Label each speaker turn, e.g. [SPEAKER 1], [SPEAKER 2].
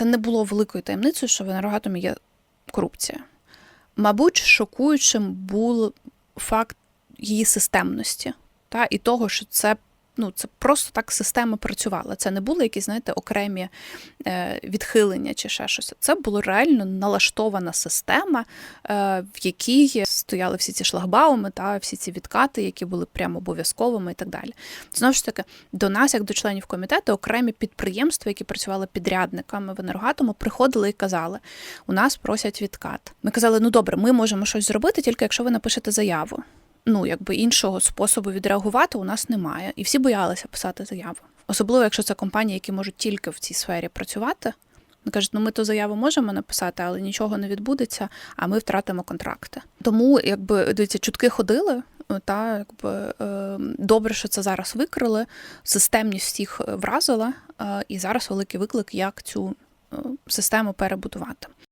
[SPEAKER 1] це не було великою таємницею, що в енергоатомі є корупція. Мабуть, шокуючим був факт її системності, та, і того, що це. Ну, це просто так система працювала. Це не були якісь, знаєте, окремі е, відхилення чи ще щось. Це була реально налаштована система, е, в якій стояли всі ці шлагбауми та всі ці відкати, які були прямо обов'язковими і так далі. Знову ж таки, до нас, як до членів комітету, окремі підприємства, які працювали підрядниками в енергоатому, приходили і казали: у нас просять відкат. Ми казали, ну добре, ми можемо щось зробити, тільки якщо ви напишете заяву. Ну, якби іншого способу відреагувати у нас немає. І всі боялися писати заяву. Особливо, якщо це компанії, які можуть тільки в цій сфері працювати. Вони кажуть, ну ми ту заяву можемо написати, але нічого не відбудеться, а ми втратимо контракти. Тому, якби дивіться, чутки ходили. Та якби е, добре, що це зараз викрили. Системність всіх вразила, е, і зараз великий виклик, як цю е, систему перебудувати.